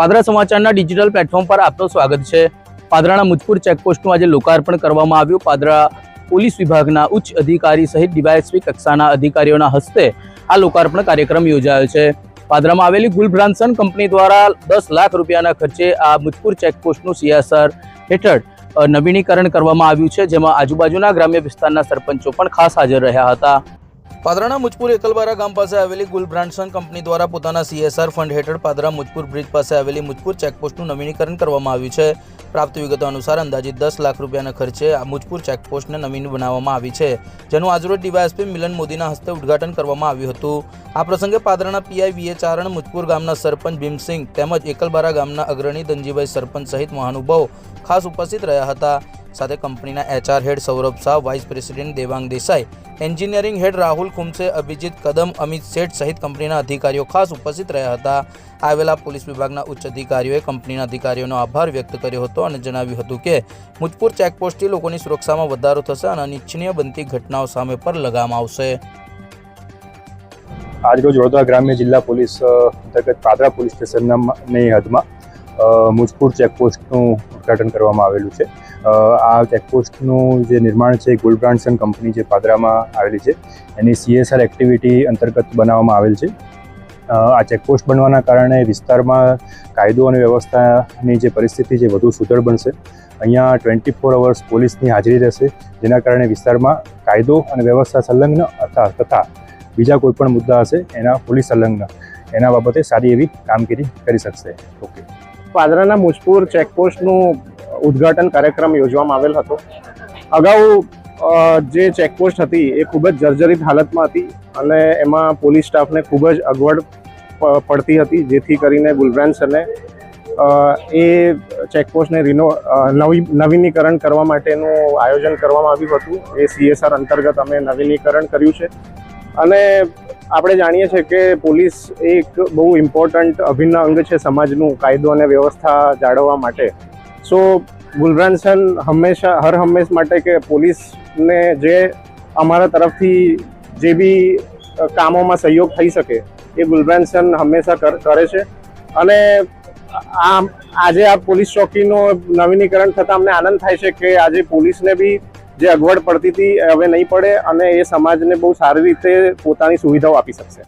પાદરા સમાચારના digital platform પર આપનું સ્વાગત છે. પાદરાના મુજપુર ચેકપોસ્ટનું આજે લોકાર્પણ કરવામાં આવ્યું. પાદરા પોલીસ વિભાગના ઉચ્ચ અધિકારી સહિત ડીવાયએસપી કક્ષાના અધિકારીઓના હસ્તે આ લોકાર્પણ કાર્યક્રમ યોજાયો છે. પાદરામાં આવેલી ગુલબ્રાન્સન કંપની દ્વારા દસ લાખ રૂપિયાના ખર્ચે આ મુજપુર ચેકપોસ્ટનું સીએસઆર હેઠળ નવીનીકરણ કરવામાં આવ્યું છે. જેમાં આજુબાજુના ગ્રામ્ય વિસ્તારના સરપંચો પણ ખાસ હાજર રહ્યા હતા. પાદરાના મુજપુર એકલબારા ગામ પાસે આવેલી ગુલ બ્રાન્ડસન કંપની દ્વારા પોતાના સીએસઆર ફંડ હેઠળ પાદરા મુજપુર બ્રિજ પાસે આવેલી મુજપુર ચેકપોસ્ટનું નવીનીકરણ કરવામાં આવ્યું છે. પ્રાપ્ત વિગતો અનુસાર અંદાજિત દસ લાખ રૂપિયાના ખર્ચે આ મુજપુર ચેકપોસ્ટને નવીન બનાવવામાં આવી છે, જેનું આજરોજ ડીવાયએસપી મિલન મોદીના હસ્તે ઉદ્ઘાટન કરવામાં આવ્યું હતું. આ પ્રસંગે પાદરાના પીઆઈ વીએ ચારણ, મુજપુર ગામના સરપંચ ભીમસિંહ તેમજ એકલબારા ગામના અગ્રણી ધનજીભાઈ સરપંચ સહિત મહાનુભાવો ખાસ ઉપસ્થિત રહ્યા હતા. સાથે કંપનીના HR head Saurabh Shah, vice president Devang Desai, engineering head Rahul Khumse, Abhijit Kadam, Amit Sheth સહિત કંપનીના અધિકારીઓ ખાસ ઉપસ્થિત રહ્યા હતા. આવેલા પોલીસ વિભાગના ઉચ્ચ અધિકારીઓએ કંપનીના અધિકારીઓનો આભાર વ્યક્ત કર્યો હતો અને જણાવ્યું હતું કે મુજપુર ચેકપોસ્ટથી લોકોની સુરક્ષામાં વધારો થશે અને અનિચ્છનીય બનતી ઘટનાઓ સામે પર લગામ આવશે. આજરોજ વડોદરા ગ્રામ્ય જિલ્લા પોલીસ અંતર્ગત પાદરા પોલીસ સ્ટેશનના હદમાં મુજપુર ચેકપોસ્ટનું ઉદ્ઘાટન કરવામાં આવેલું છે. આ ચેકપોસ્ટનું જે નિર્માણ છે ગુલબ્રાન્ડસન કંપની જે પાદરામાં આવેલી છે. એની સીએસઆર એક્ટિવિટી અંતર્ગત બનાવવામાં આવેલ છે. આ ચેકપોસ્ટ બનવાના કારણે વિસ્તારમાં કાયદો અને વ્યવસ્થાની જે પરિસ્થિતિ છે વધુ સુદૃઢ બનશે. અહીંયા ટ્વેન્ટી ફોર અવર્સ પોલીસની હાજરી રહેશે, જેના કારણે વિસ્તારમાં કાયદો અને વ્યવસ્થા સંલગ્ન હતા તથા બીજા કોઈપણ મુદ્દા હશે, એના પોલીસ સંલગ્ન. એના બાબતે સારી એવી કામગીરી કરી શકશે. ઓકે પાદરાના મુજપુર ચેકપોસ્ટનું ઉદ્ઘાટન કાર્યક્રમ યોજવામાં આવેલ હતો. અગાઉ જે ચેકપોસ્ટ હતી એ ખૂબ જ જર્જરિત હાલતમાં હતી અને એમાં પોલીસ સ્ટાફને ખૂબ જ અગવડ પડતી હતી, જેથી કરીને ગુલબ્રાન્સને એ ચેકપોસ્ટને રિનો નવી, નવીનીકરણ કરવા માટેનું આયોજન કરવામાં આવ્યું હતું. એ સીએસઆર અંતર્ગત અમે નવીનીકરણ કર્યું છે. અને આપણે જાણીએ છીએ કે પોલીસ એક બહુ ઇમ્પોર્ટન્ટ અભિન્ન અંગ છે સમાજનું, કાયદો અને વ્યવસ્થા જાળવવા માટે. સો ગુલબ્રાનસન હંમેશા, હર હંમેશ માટે કે પોલીસને જે અમારા તરફથી જે બી કામોમાં સહયોગ થઈ શકે, એ ગુલબ્રાનસન હંમેશા કર- છે. અને આ, આજે આ પોલીસ ચોકીનું નવીનીકરણ થતાં અમને આનંદ થાય છે કે આજે પોલીસને બી જે અગવડ પડતી હતી હવે નહીં પડે અને એ સમાજને બહુ સારી રીતે પોતાની સુવિધાઓ આપી શકશે.